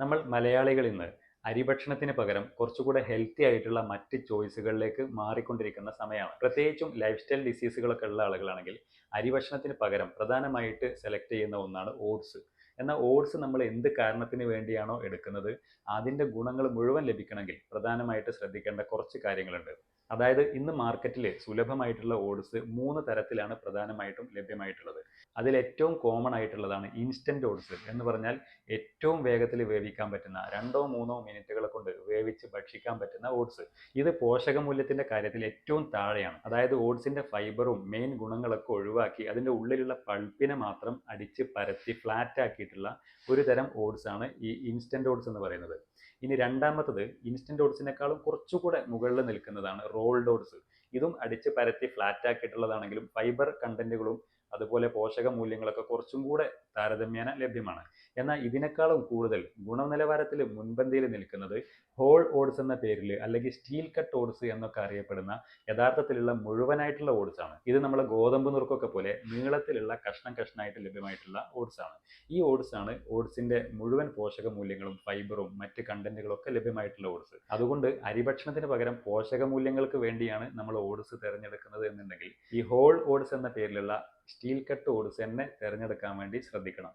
നമ്മൾ മലയാളികൾ ഇന്ന് അരിഭക്ഷണത്തിന് പകരം കുറച്ചുകൂടെ ഹെൽത്തി ആയിട്ടുള്ള മറ്റ് ചോയ്സുകളിലേക്ക് മാറിക്കൊണ്ടിരിക്കുന്ന സമയമാണ്. പ്രത്യേകിച്ചും ലൈഫ് സ്റ്റൈൽ ഡിസീസുകളൊക്കെ ഉള്ള ആളുകളാണെങ്കിൽ അരിഭക്ഷണത്തിന് പകരം പ്രധാനമായിട്ട് സെലക്ട് ചെയ്യുന്ന ഒന്നാണ് ഓട്സ് എന്നാൽ ഓട്സ് നമ്മൾ എന്ത് കാരണത്തിന് വേണ്ടിയാണോ എടുക്കുന്നത്? അതിന്റെ ഗുണങ്ങൾ മുഴുവൻ ലഭിക്കണമെങ്കിൽ പ്രധാനമായിട്ട് ശ്രദ്ധിക്കേണ്ട കുറച്ച് കാര്യങ്ങളുണ്ട്. അതായത് ഇന്ന് മാർക്കറ്റിൽ സുലഭമായിട്ടുള്ള ഓട്സ് മൂന്ന് തരത്തിലാണ് പ്രധാനമായിട്ടും ലഭ്യമായിട്ടുള്ളത്. അതിൽ ഏറ്റവും കോമൺ ആയിട്ടുള്ളതാണ് ഇൻസ്റ്റന്റ് ഓട്സ് എന്ന് പറഞ്ഞാൽ ഏറ്റവും വേഗത്തിൽ വേവിക്കാൻ പറ്റുന്ന രണ്ടോ മൂന്നോ മിനിറ്റുകൾ കൊണ്ട് വേവിച്ച് ഭക്ഷിക്കാൻ പറ്റുന്ന ഓട്സ് ഇത് പോഷകമൂല്യത്തിന്റെ കാര്യത്തിൽ ഏറ്റവും താഴെയാണ്. അതായത് ഓട്സിന്റെ ഫൈബറും മെയിൻ ഗുണങ്ങളൊക്കെ ഒഴിവാക്കി അതിന്റെ ഉള്ളിലുള്ള പൾപ്പിനെ മാത്രം അടിച്ച് പരത്തി ഫ്ലാറ്റ് ആക്കിയിട്ടുള്ള ഒരു തരം ഓട്സ് ആണ് ഈ ഇൻസ്റ്റന്റ് ഓട്സ് എന്ന് പറയുന്നത്. ഇനി രണ്ടാമത്തത് ഇൻസ്റ്റന്റ് ഓട്സിനേക്കാളും കുറച്ചുകൂടെ മുകളിൽ നിൽക്കുന്നതാണ് റോൾഡ് ഓട്സ് ഇതും അടിച്ച് പരത്തി ഫ്ലാറ്റ് ആക്കിയിട്ടുള്ളതാണെങ്കിലും ഫൈബർ കണ്ടന്റുകളും അതുപോലെ പോഷക മൂല്യങ്ങളൊക്കെ കുറച്ചും കൂടെ താരതമ്യേന ലഭ്യമാണ്. എന്നാൽ ഇതിനേക്കാളും കൂടുതൽ ഗുണനിലവാരത്തിൽ മുൻപന്തിയിൽ നിൽക്കുന്നത് ഹോൾ ഓട്സ് എന്ന പേരിൽ അല്ലെങ്കിൽ സ്റ്റീൽ കട്ട് ഓട്സ് എന്നൊക്കെ അറിയപ്പെടുന്ന യഥാർത്ഥത്തിലുള്ള മുഴുവനായിട്ടുള്ള ഓട്സ് ആണ്. ഇത് നമ്മൾ ഗോതമ്പ് നുറുക്കൊക്കെ പോലെ നീളത്തിലുള്ള കഷ്ണം കഷ്ണമായിട്ട് ലഭ്യമായിട്ടുള്ള ഓട്സ് ആണ്. ഈ ഓട്സ് ആണ് ഓട്സിന്റെ മുഴുവൻ പോഷക മൂല്യങ്ങളും ഫൈബറും മറ്റ് കണ്ടന്റുകളും ഒക്കെ ലഭ്യമായിട്ടുള്ള ഓട്സ്. അതുകൊണ്ട് അരിഭക്ഷണത്തിന് പകരം പോഷക മൂല്യങ്ങൾക്ക് വേണ്ടിയാണ് നമ്മൾ ഓട്സ് തിരഞ്ഞെടുക്കുന്നത് എന്നുണ്ടെങ്കിൽ ഈ ഹോൾ ഓട്സ് എന്ന പേരിലുള്ള സ്റ്റീൽ കട്ട് ഓട്സ് തന്നെ തിരഞ്ഞെടുക്കാൻ വേണ്ടി ശ്രദ്ധിക്കണം.